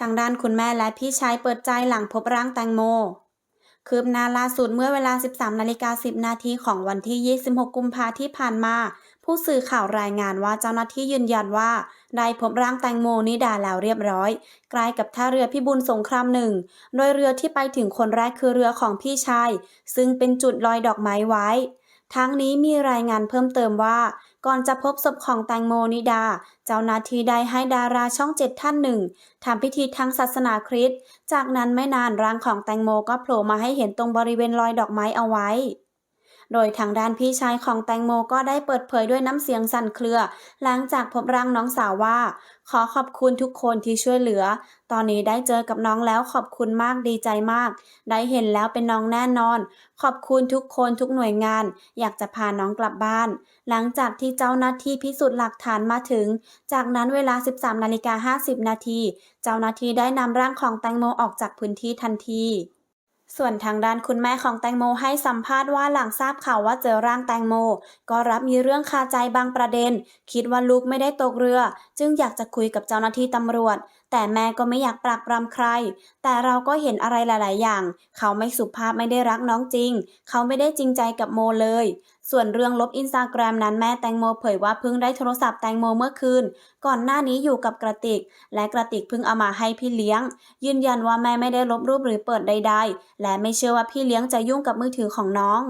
ทางด้านคุณแม่และพี่ชายเปิดใจหลังพบร่างแตงโม คืบหน้าล่าสุดเมื่อเวลา 13นาฬิกา10 นาทีของวันที่ 26 กุมภาที่ผ่านมา ผู้สื่อข่าวรายงานว่าเจ้าหน้าที่ยืนยันว่า ได้พบร่างแตงโมนิดาแล้วเรียบร้อย ใกล้กับท่าเรือพิบูลสงครามหนึ่ง โดยเรือที่ไปถึงคนแรกคือเรือของพี่ชาย ซึ่งเป็นจุดลอยดอกไม้ไว้ ทั้งนี้มีรายงานเพิ่มเติมว่า ก่อนจะพบศพของแตงโมนิดา เจ้าหน้าที่ได้ให้ดาราช่องเจ็ดท่านหนึ่งทำพิธีทางศาสนาคริสต์ จากนั้นไม่นานร่างของแตงโมก็โผล่มาให้เห็นตรงบริเวณรอยดอกไม้เอาไว้ โดยทางด้านพี่ชายของแตงโมก็ได้เปิดเผยด้วยน้ำเสียงสั่นเครือ หลังจากพบร่างน้องสาวว่า ขอขอบคุณทุกคนที่ช่วยเหลือ ตอนนี้ได้เจอกับน้องแล้วขอบคุณมากดีใจมาก ได้เห็นแล้วเป็นน้องแน่นอน ขอบคุณทุกคนทุกหน่วยงาน อยากจะพาน้องกลับบ้าน หลังจากที่เจ้าหน้าที่พิสูจน์หลักฐานมาถึง จากนั้นเวลา 13นาฬิกา50นาทีเจ้าหน้าที่ได้นำร่างของแตงโมออกจากพื้นที่ทันที ส่วนทางด้านคุณแม่ของแตงโมให้สัมภาษณ์ว่าหลังทราบข่าวว่าเจอร่างแตงโม ก็รับมีเรื่องคาใจบางประเด็น คิดว่าลูกไม่ได้ตกเรือ จึงอยากจะคุยกับเจ้าหน้าที่ตำรวจ แต่แม่ก็ไม่อยากปรักปรำใคร แต่เราก็เห็นอะไรหลาย ๆ อย่าง เขาไม่สุภาพไม่ได้รักน้องจริง เขาไม่ได้จริงใจกับโมเลย ส่วนเรื่องลบอินสตาแกรมนั้นแม่แตงโมเผยว่าเพิ่งได้โทรศัพท์แตงโมเมื่อคืน ก่อนหน้านี้อยู่กับกระติก และกระติกเพิ่งเอามาให้พี่เลี้ยง ยืนยันว่าแม่ไม่ได้ลบรูปหรือเปิดใด ๆและไม่เชื่อว่าพี่เลี้ยงจะยุ่งกับมือถือของน้อง